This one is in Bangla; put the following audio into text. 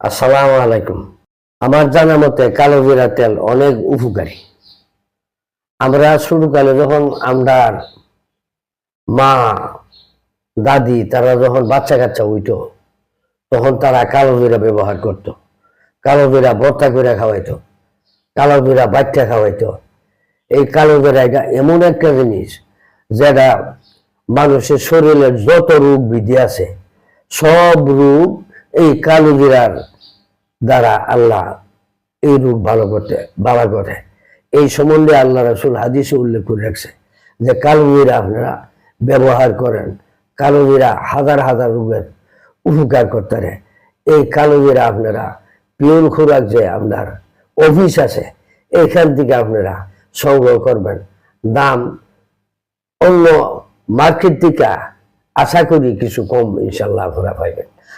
আসসালামু আলাইকুম। আমার জানা মতে কালো জিরা তেল অনেক উপকারী। আমরা শুরুকালে যখন আমরা মা, দাদি তারা যখন বাচ্চা কাচ্চা উইত তখন তারা কালো জিরা ব্যবহার করত। কালো জিরা ভর্তা করে খাওয়াইতো, কালো জিরা বাচ্চা খাওয়াইতো। এই কালো জিরা এটা এমন একটা জিনিস যেটা মানুষের শরীরে যত রোগ বিধি আছে, সব রোগ এই কালো জিরার দ্বারা আল্লাহ এই রোগ ভালো করতে, ভালো করে। এই সম্বন্ধে আল্লাহ রাসুল হাদিসে উল্লেখ করে রাখছে যে কালো জিরা আপনারা ব্যবহার করেন। কালো জিরা হাজার হাজার রোগের উপকার করতে পারে। এই কালো জিরা আপনারা পিওর খোরাক যে আপনার অফিস আছে, এখান থেকে আপনারা সংগ্রহ করবেন। দাম অন্য মার্কেট থেকে আশা করি কিছু কম ইনশাল্লাহ আপনারা পাইবেন।